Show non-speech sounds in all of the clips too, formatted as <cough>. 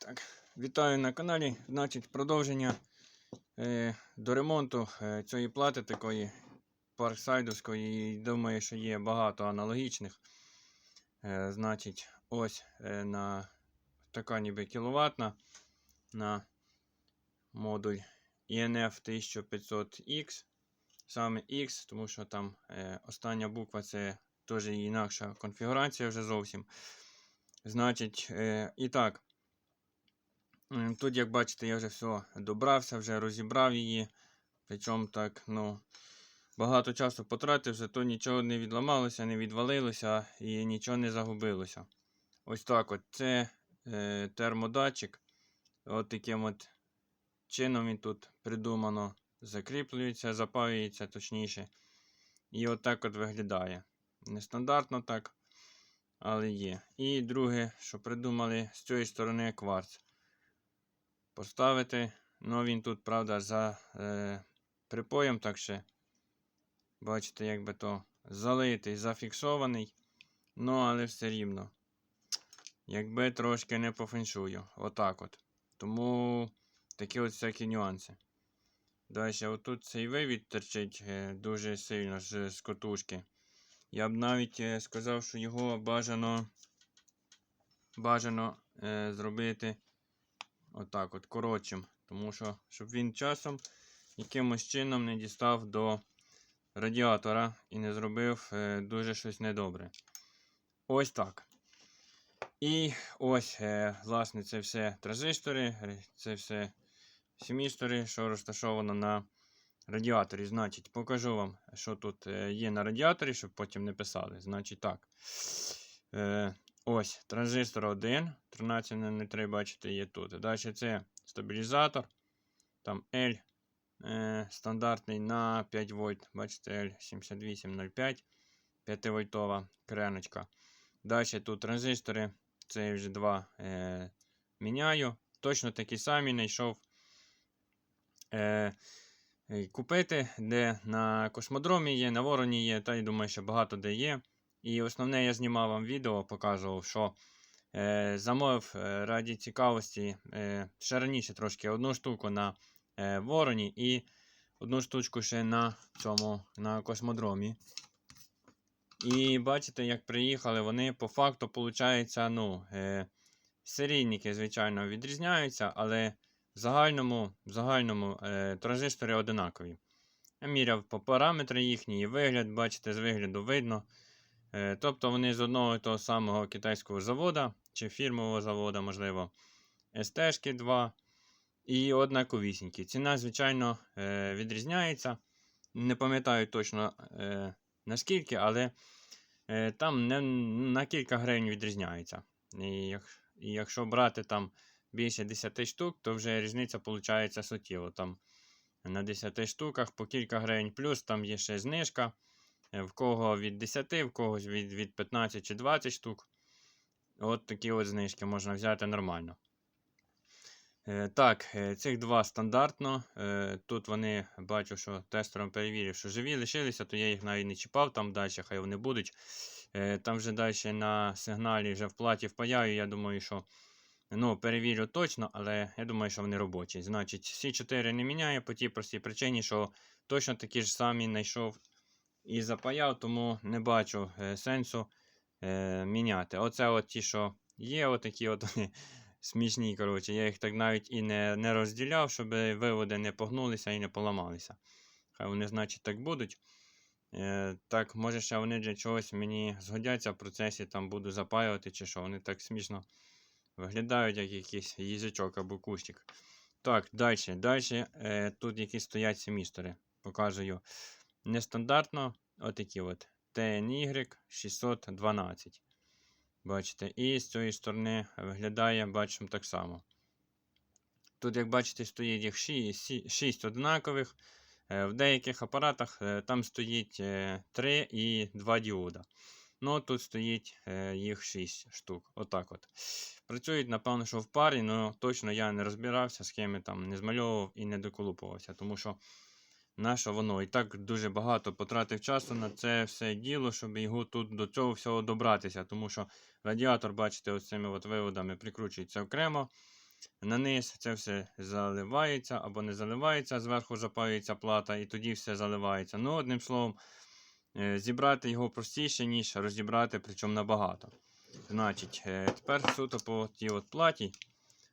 Так, вітаю на каналі. Значить, продовження е, до ремонту е, цієї плати такої парксайдовської. Думаю, що є багато аналогічних. Е, значить, ось е, на така ніби кіловатна на модуль INF 1500X. Саме X, тому що там е, остання буква це теж інакша конфігурація вже зовсім. Значить, е, і так. Тут, як бачите, я вже все добрався, вже розібрав її. Причому так, ну, багато часу потратив, зато нічого не відламалося, не відвалилося і нічого не загубилося. Ось так от. Це е, термодатчик. От таким от чином він тут придумано. Закріплюється, запаюється точніше. І от так от виглядає. Нестандартно так, але є. І друге, що придумали з цієї сторони кварц поставити. Ну він тут, правда, за е, припоєм так ще. Бачите, якби то залитий, зафіксований. Ну, але все рівно. Якби трошки не по феншую. Отак от. Тому такі от всякі нюанси. Далі, отут цей вивід торчить е, дуже сильно з, з котушки. Я б навіть е, сказав, що його бажано бажано е, зробити отак от коротшим. Тому що, щоб він часом якимось чином не дістав до радіатора і не зробив е, дуже щось недобре. Ось так. І ось, е, власне, це все транзистори, це все семістори, що розташовано на радіаторі. Значить, покажу вам, що тут е, є на радіаторі, щоб потім не писали. Значить, так. Е, ось транзистор 1, 13 на 3, бачите, є тут. Далі це стабілізатор. Там L е, стандартний на 5 вольт. Бачите, L7805, 5 вольтова креночка. Далі тут транзистори. Це я вже два е, міняю. Точно такі самі знайшов е, купити, де на космодромі є, на вороні є, та й думаю, що багато де є. І основне я знімав вам відео, показував, що е, замовив е, раді цікавості е, ще раніше трошки одну штуку на е, вороні і одну штучку ще на цьому на космодромі. І бачите, як приїхали, вони по факту, виходить, ну, е, серійники, звичайно, відрізняються, але в загальному, в загальному е, транзистори одинакові. Я міряв по параметри їхній вигляд, бачите, з вигляду видно. Е, тобто вони з одного і того самого китайського завода чи фірмового завода, можливо, st 2 і однаковісінькі. Ціна, звичайно, е, відрізняється. Не пам'ятаю точно е, наскільки, але там не на кілька гривень відрізняється. І якщо брати там більше 10 штук, то вже різниця виходить суттєво. Там на 10 штуках по кілька гривень плюс, там є ще знижка. Е, В кого від 10, в когось від, від 15 чи 20 штук. От такі от знижки можна взяти нормально. Е, Так, е, цих два стандартно. Тут вони бачу, що тестером перевірив, що живі лишилися, то я їх навіть не чіпав там далі, хай вони будуть. Там вже далі на сигналі вже в платі впаяю. Я думаю, що ну, перевірю точно, але я думаю, що вони робочі. Значить, всі 4 не міняю по тій простій причині, що точно такі ж самі знайшов і запаяв, тому не бачу е, сенсу е, міняти. Оце от ті, що є, отакі от вони <laughs> смішні. коротше. Я їх так навіть і не, не розділяв, щоб виводи не погнулися і не поламалися. Хай вони, значить, так будуть. Е, так, може, ще вони для чогось мені згодяться в процесі, там буду запаювати чи що. Вони так смішно виглядають, як якийсь їжачок або кущик. Так, далі. Далі е, тут які стоять семістори. Показую нестандартно. Отакі от TNY 612. Бачите, і з цієї сторони виглядає, бачимо так само. Тут, як бачите, стоїть їх 6 однакових. Е, В деяких апаратах е, там стоїть 3 і 2 діода. Ну, тут стоїть е, їх 6 штук. Отак от. Працюють, напевно, що в парі, але точно я не розбирався, схеми там не змальовував і не доколупувався, тому що наше воно і так дуже багато потратив часу на це все діло, щоб його тут до цього всього добратися. Тому що радіатор, бачите, ось цими от виводами прикручується окремо. на низ це все заливається або не заливається, зверху запаюється плата, і тоді все заливається. Ну, одним словом, е, зібрати його простіше, ніж розібрати, причому набагато. Значить, е, тепер суто по тій от платі.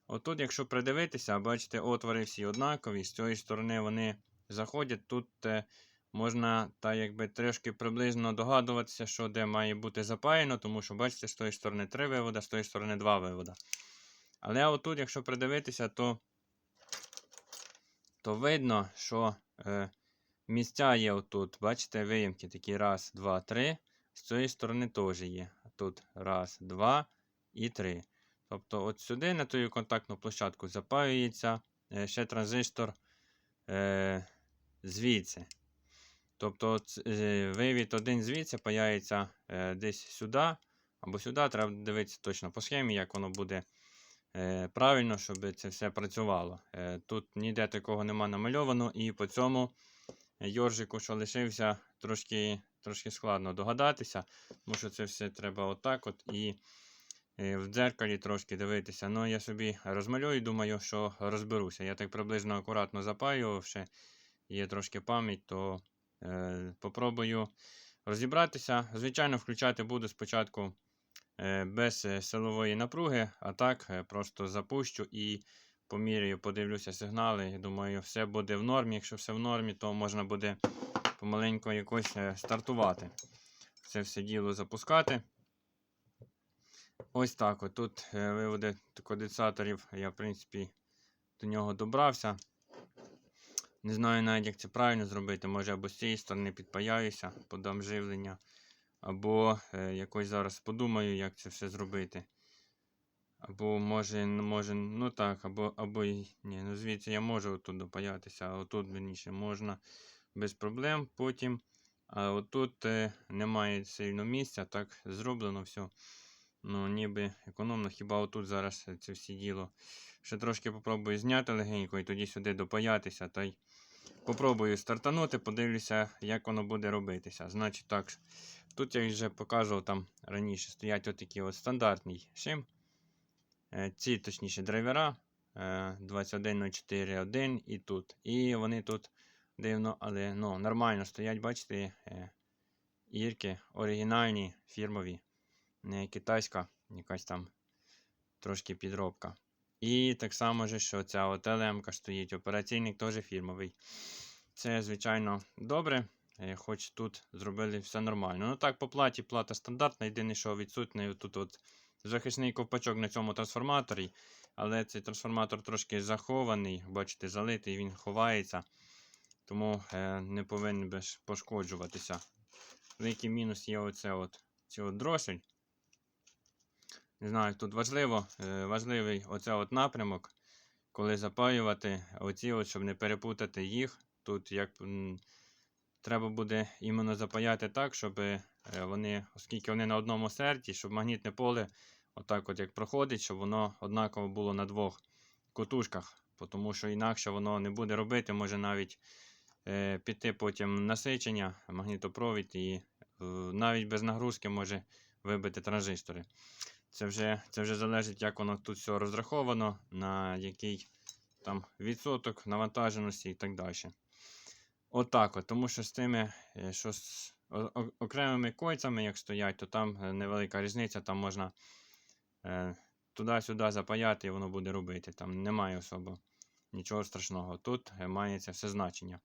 Отут, якщо придивитися, бачите, отвори всі однакові, з цієї сторони вони заходять. Тут е, можна та якби трошки приблизно догадуватися, що де має бути запаяно, тому що, бачите, з тої сторони 3 вивода, з тої сторони 2 вивода. Але отут, якщо придивитися, то, то видно, що е, місця є отут. Бачите, виїмки такі раз, два, три. З цієї сторони теж є. Тут раз, два і три. Тобто, от сюди, на ту контактну площадку, запаюється е, ще транзистор е, звідси. Тобто, е, вивід один звідси паяється е, десь сюди або сюди. Треба дивитися точно по схемі, як воно буде е, правильно, щоб це все працювало. Тут ніде такого нема намальовано, і по цьому йоржику, що лишився, трошки, трошки складно догадатися, тому що це все треба отак от і в дзеркалі трошки дивитися. Ну, я собі розмалюю, думаю, що розберуся. Я так приблизно акуратно запаював, ще є трошки пам'ять, то е, попробую розібратися. Звичайно, включати буду спочатку е, без е, силової напруги, а так е, просто запущу і поміряю, подивлюся сигнали. Думаю, все буде в нормі. Якщо все в нормі, то можна буде помаленьку якось е, стартувати. Це все діло запускати. Ось так. От тут е, виводи конденсаторів. Я, в принципі, до нього добрався. Не знаю навіть, як це правильно зробити. Може або з цієї сторони підпаяюся, подам живлення. Або е, якось зараз подумаю, як це все зробити. Або може, може, ну так, або, або ні, ну звідси я можу отут допаятися, а отут верніше можна без проблем потім. А отут е, немає сильно місця, так зроблено все. Ну, ніби економно, хіба отут зараз це всі діло. Ще трошки попробую зняти легенько і тоді сюди допаятися. Та й попробую стартанути, подивлюся, як воно буде робитися. Значить так, тут я вже показував там раніше, стоять отакі от стандартний шим. Е, Ці, точніше, драйвера е, 21.04.1 і тут. І вони тут дивно, але ну, нормально стоять, бачите, е, ірки оригінальні, фірмові, не китайська, якась там трошки підробка. І так само, же, що ця от стоїть, операційник теж фірмовий. Це, звичайно, добре. е, Хоч тут зробили все нормально. Ну так, по платі плата стандартна, єдине, що відсутній тут от захисний ковпачок на цьому трансформаторі. Але цей трансформатор трошки захований, бачите, залитий, він ховається. Тому е, не повинен пошкоджуватися. Великий мінус є оце от, ці от дросель. Не знаю, тут важливо, е, важливий оце от напрямок, коли запаювати, оці от, щоб не перепутати їх. Тут як треба буде іменно запаяти так, щоб е, вони, оскільки вони на одному серті, щоб магнітне поле, отак от як проходить, щоб воно однаково було на двох котушках. Тому що інакше воно не буде робити, може навіть е, піти потім насичення, магнітопровід і е, навіть без нагрузки може вибити транзистори. Це вже, це вже залежить, як воно тут все розраховано, на який там відсоток навантаженості і так далі. Отак от, тому що з тими, е, що з окремими койцями, як стоять, то там е, невелика різниця, там можна е, туди-сюди запаяти і воно буде робити. Там немає особо нічого страшного. Тут е, має це все значення.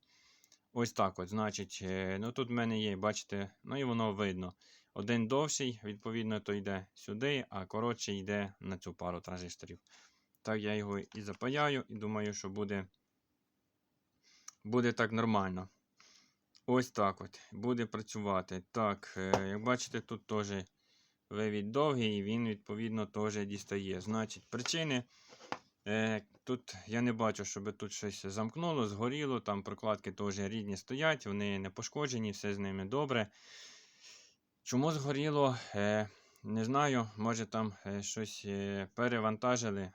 Ось так от, значить, ну тут в мене є, бачите, ну і воно видно. Один довший, відповідно, то йде сюди, а коротший йде на цю пару транзисторів. Так я його і запаяю, і думаю, що буде, буде так нормально. Ось так от. Буде працювати. Так, е, як бачите, тут теж вивід довгий, і він, відповідно, теж дістає. Значить, причини. Е, тут я не бачу, щоб тут щось замкнуло, згоріло. Там прокладки теж рідні стоять, вони не пошкоджені, все з ними добре. Чому згоріло? Е, не знаю, може там е, щось е, перевантажили.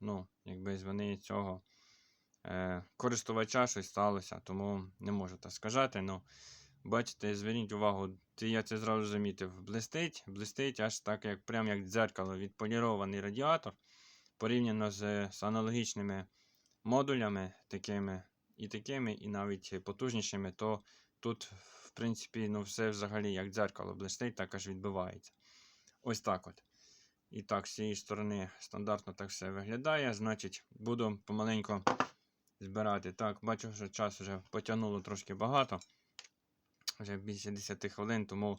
Ну, якби вони цього користувача щось сталося, тому не можу так сказати. Ну, бачите, зверніть увагу, я це зразу замітив. Блистить, блистить аж так, як прям як дзеркало, відполірований радіатор. порівняно з, з аналогічними модулями, такими і такими, і навіть потужнішими, то тут, принципі, ну, все взагалі як дзеркало блистить, так аж відбивається. Ось так от. І так, з цієї сторони стандартно так все виглядає. Значить, буду помаленько збирати. Так, бачу, що час вже потягнуло трошки багато. Вже більше 10 хвилин, тому,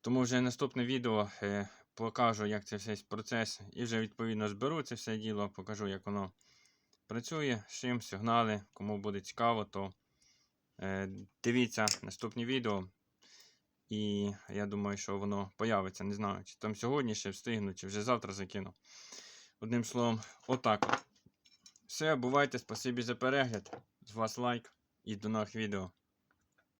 тому вже наступне відео е, покажу, як це весь процес. І вже відповідно зберу це все діло, покажу, як воно працює, з чим сигнали. Кому буде цікаво, то дивіться наступні відео. І я думаю, що воно появиться. Не знаю, чи там сьогодні ще встигну, чи вже завтра закину. Одним словом, отак. от. Все, бувайте, спасибі за перегляд. З вас лайк і до нових відео.